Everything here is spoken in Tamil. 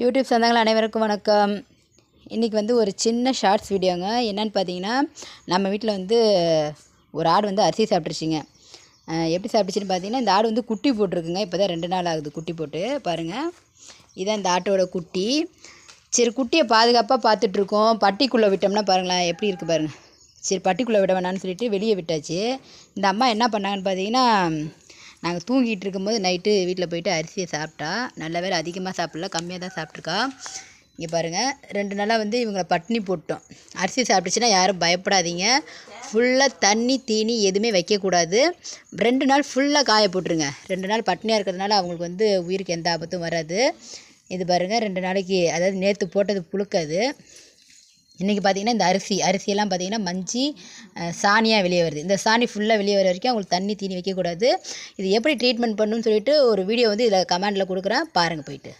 யூடியூப் சொந்தங்கள் அனைவருக்கும் வணக்கம். இன்றைக்கி வந்து ஒரு சின்ன ஷார்ட்ஸ் வீடியோங்க என்னென்னு பார்த்தீங்கன்னா நம்ம வீட்டில் வந்து ஒரு ஆடு வந்து அரிசி சாப்பிட்ருச்சிங்க எப்படி சாப்பிட்டுச்சின்னு பார்த்தீங்கன்னா இந்த ஆடு வந்து குட்டி போட்டிருக்குங்க. இப்போ தான் ரெண்டு நாள் ஆகுது குட்டி போட்டு. பாருங்கள் இதான் இந்த ஆட்டோட குட்டி. சரி குட்டியை பாதுகாப்பாக பார்த்துட்ருக்கோம் பட்டிக்குள்ளே விட்டோம்னா பாருங்களேன் எப்படி இருக்குது பாருங்கள் சரி பட்டிக்குள்ளே விட வேணான்னு சொல்லிட்டு வெளியே விட்டாச்சு. இந்த அம்மா என்ன பண்ணாங்கன்னு பார்த்தீங்கன்னா நாங்கள் தூங்கிட்டு இருக்கும்போது நைட்டு வீட்டில் போயிட்டு அரிசியை சாப்பிட்டா நல்ல வேலை அதிகமாக சாப்பிடல கம்மியாக தான் சாப்பிட்ருக்கா இங்கே பாருங்கள் ரெண்டு நாளாக வந்து இவங்களை பட்னி போட்டோம். அரிசி சாப்பிட்டுச்சுன்னா யாரும் பயப்படாதீங்க. ஃபுல்லாக தண்ணி தீனி எதுவுமே வைக்கக்கூடாது ரெண்டு நாள் ஃபுல்லாக காய போட்டுருங்க. ரெண்டு நாள் பட்னியாக இருக்கிறதுனால அவங்களுக்கு வந்து உயிருக்கு எந்த ஆபத்தும் வராது. இது பாருங்கள் ரெண்டு நாளைக்கு அதாவது நேற்று போட்டது புழுக்காது இன்றைக்கி பார்த்தீங்கன்னா இந்த அரிசி அரிசியெல்லாம் பார்த்தீங்கன்னா மஞ்சி சாணியாக வெளியே வருது. இந்த சாணி ஃபுல்லாக வெளியே வர வரைக்கும் அவங்களுக்கு தண்ணி தீனி வைக்கக்கூடாது. இது எப்படி ட்ரீட்மெண்ட் பண்ணணும்னு சொல்லிட்டு ஒரு வீடியோ வந்து இதில் கமெண்டில் கொடுக்குறேன். பாருங்கள் போயிட்டு.